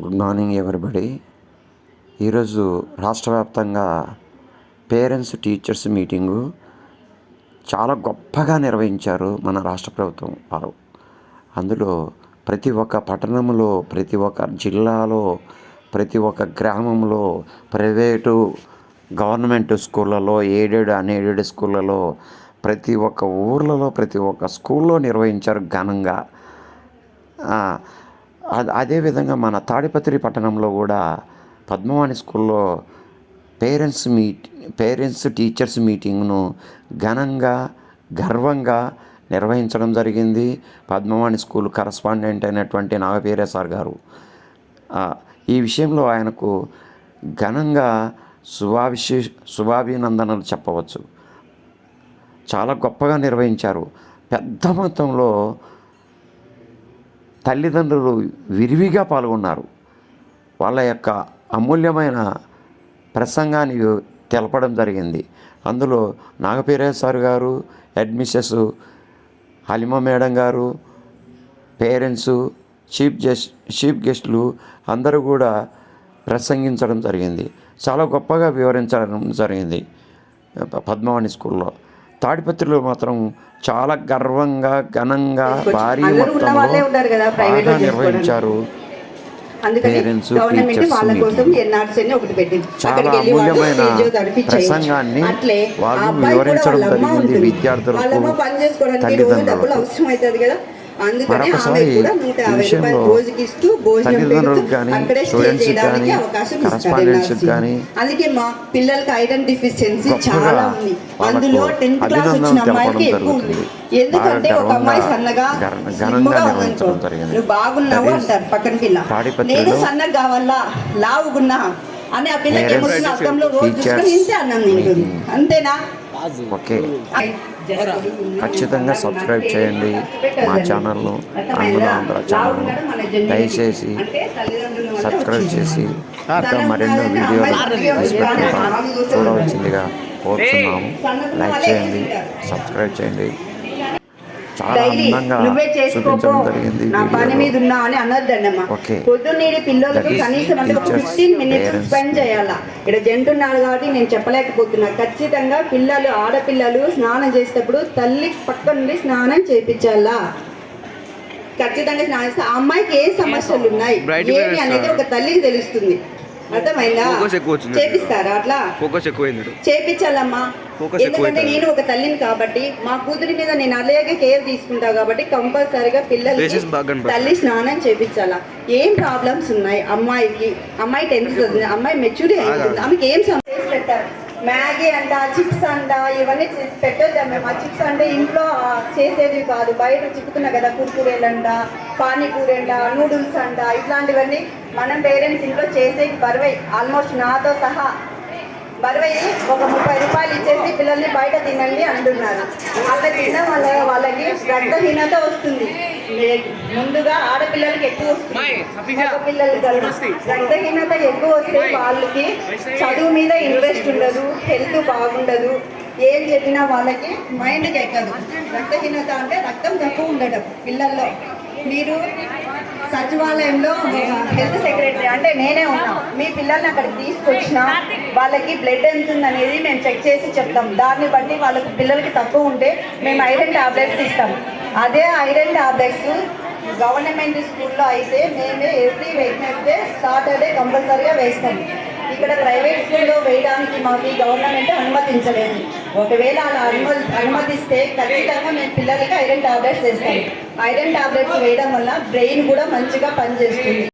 Good morning everybody ఈరోజు రాష్ట్ర వ్యాప్తంగా పేరెంట్స్ టీచర్స్ మీటింగు చాలా గొప్పగా నిర్వహించారు మన రాష్ట్ర ప్రభుత్వం వారు. అందులో ప్రతి ఒక్క పట్టణంలో ప్రతి ఒక్క జిల్లాలో ప్రతి ఒక్క గ్రామంలో ప్రైవేటు గవర్నమెంట్ స్కూళ్ళలో ఏడేడు అనేడేడు స్కూళ్ళలో ప్రతి ఒక్క ఊర్లలో ప్రతి ఒక్క స్కూల్లో నిర్వహించారు ఘనంగా. అదేవిధంగా మన తాడిపత్రి పట్టణంలో కూడా పద్మవాణి స్కూల్లో పేరెంట్స్ మీట్ పేరెంట్స్ టీచర్స్ మీటింగ్ను ఘనంగా గర్వంగా నిర్వహించడం జరిగింది. పద్మవాణి స్కూల్ కరస్పాండెంట్ అయినటువంటి నాగపేరే సార్ గారు. ఈ విషయంలో ఆయనకు ఘనంగా శుభాభిషే శుభాభినందనలు చెప్పవచ్చు. చాలా గొప్పగా నిర్వహించారు. పెద్ద మొత్తంలో తల్లిదండ్రులు విరివిగా పాల్గొన్నారు. వాళ్ళ యొక్క అమూల్యమైన ప్రసంగాన్ని తెలపడం జరిగింది. అందులో నాగపీరే సార్ గారు అడ్మిసెస్ హలిమ మేడం గారు పేరెంట్స్ చీఫ్ గెస్ట్ చీఫ్ గెస్టులు అందరూ కూడా ప్రసంగించడం జరిగింది. చాలా గొప్పగా వివరించడం జరిగింది. ప- పద్మవాణి స్కూల్లో. తాడిపత్రిలో మాత్రం చాలా గర్వంగా ఘనంగా భారీ మొత్తంలో నిర్వహించారు ఒకటి పెట్టింది చాలా అమూల్యమైన. ప్రసంగాన్ని వాళ్ళు వివరించడం జరిగింది. విద్యార్థులకు, తల్లిదండ్రులకు. మరొకసారి ఈ విషయంలో తల్లిదండ్రులకు కానీ, స్టూడెంట్స్కి కానీ, కరస్పాండెంట్స్కి. కానీ అందుకే మా పిల్లలకి ఐరన్ డిఫిషియన్సీ చాలా ఉంది. అందులో టెన్త్ క్లాస్ వచ్చిన అమ్మాయికి ఎక్కువ ఉంది. ఎందుకంటే ఒక అమ్మాయి సన్నగా ఘనంగా నిర్వహించడం జరిగింది. నువ్వు బాగున్నావు? అంటారు పక్కన పిల్ల నేను సన్నగా కావాలా? లావుగున్నా? అని ఆ పిల్లకి Parents, ఏమొస్తుంది అర్థంలో రోజు teachers చూసుకొని ఇంతే అన్నం తింటుంది. meeting. అంతేనా? ఓకే. ఖచ్చితంగా సబ్స్క్రైబ్ చేయండి మా ఛానల్ను అందులో ఆంధ్ర ఛానల్ను దయచేసి సబ్స్క్రైబ్ చేసి ఇంకా మరెన్నో వీడియోలు తీసి పెట్టుకుంటాం చూడవలసిందిగా కోరుతున్నాము లైక్ చేయండి సబ్స్క్రైబ్ చేయండి. డైలీ నువ్వే చేసుకోపో. నా పని మీద ఉన్నా అని అనొద్దన్నమ్మా Okay. పొద్దున్నేది పిల్లలకు కనీసం అంటే ఒక ఫిఫ్టీన్ మినిట్స్. స్పెండ్ చేయాలా? ఇక్కడ జంటు ఉన్నారు కాబట్టి నేను చెప్పలేకపోతున్నా. ఖచ్చితంగా పిల్లలు ఆడపిల్లలు స్నానం చేసేటప్పుడు తల్లి పక్క నుండి స్నానం చేయించాలా? ఖచ్చితంగా స్నానం చేస్తే. ఆ అమ్మాయికి ఏ సమస్యలు ఉన్నాయి? ఏమి అనేది ఒక తల్లికి తెలుస్తుంది. అర్థమైందా? Focus ఎక్కువ వచ్చింది. చేపిస్తారా అట్లా? ఫోకస్ ఎక్కువైంది. చేపించాలమ్మా. ఎందుకంటే. నేను ఒక తల్లిని కాబట్టి మా కూతురి మీద నేను అలాగే కేర్ తీసుకుంటా కాబట్టి కంపల్సరీగా కనపడతాయి. తల్లి స్నానం చేపించాలా? ఏం ప్రాబ్లమ్స్ ఉన్నాయి? అమ్మాయికి అమ్మాయి టెన్త్ చదివింది అమ్మాయి మెచ్యూరిటీ అయిపోతుంది. ఆమెకి ఏం పెట్టారు? మ్యాగీ అంట చిప్స్ అంట ఇవన్నీ పెట్టొద్దాం మేము ఆ చిప్స్ అంటే ఇంట్లో చేసేది కాదు. బయట చిక్కుతున్నా కదా కుర్కురేలు అంట పానీపూరి అంట నూడిల్స్ అంట ఇట్లాంటివన్నీ మనం పేరెంట్స్ ఇంట్లో చేసే బరువై ఆల్మోస్ట్ నాతో సహా బరువై ఒక ముప్పై రూపాయలు ఇచ్చేసి పిల్లల్ని బయట తినండి అంటున్నారు. అలా తినడం వల్ల వాళ్ళకి రక్తహీనత వస్తుంది. ముందుగా ఆడపిల్లలకి ఎక్కువ వస్తుంది. పిల్లలకి. రక్తహీనత ఎక్కువ వస్తే వాళ్ళకి చదువు మీద ఇంట్రెస్ట్ ఉండదు హెల్త్ బాగుండదు. ఏం చెప్పినా వాళ్ళకి మైండ్కి ఎక్కదు రక్తహీనత అంటే రక్తం తక్కువ ఉండటం పిల్లల్లో. మీరు సచివాలయంలో హెల్త్ సెక్రటరీ అంటే నేనే ఉన్నా. మీ పిల్లల్ని అక్కడికి తీసుకొచ్చిన వాళ్ళకి బ్లడ్ ఎంత ఉందనేది మేము చెక్ చేసి చెప్తాం. దాన్ని బట్టి వాళ్ళకి పిల్లలకి తక్కువ ఉంటే మేము ఐరన్ టాబ్లెట్స్ ఇస్తాం. అదే ఐరన్ ట్యాబ్లెట్స్ గవర్నమెంట్ స్కూల్లో అయితే మేమే ఎవ్రీ వెడ్నెస్డే సాటర్డే కంపల్సరీగా వేస్తాం. ఇక్కడ ప్రైవేట్ స్కూల్లో వేయడానికి మాకు గవర్నమెంట్ అనుమతించలేదు. ఒకవేళ అలా అనుమ అనుమతిస్తే ఖచ్చితంగా మేము పిల్లలకి ఐరన్ టాబ్లెట్స్ వేస్తాం. ఐరన్ టాబ్లెట్స్ వేయడం వల్ల బ్రెయిన్ కూడా మంచిగా పనిచేస్తుంది.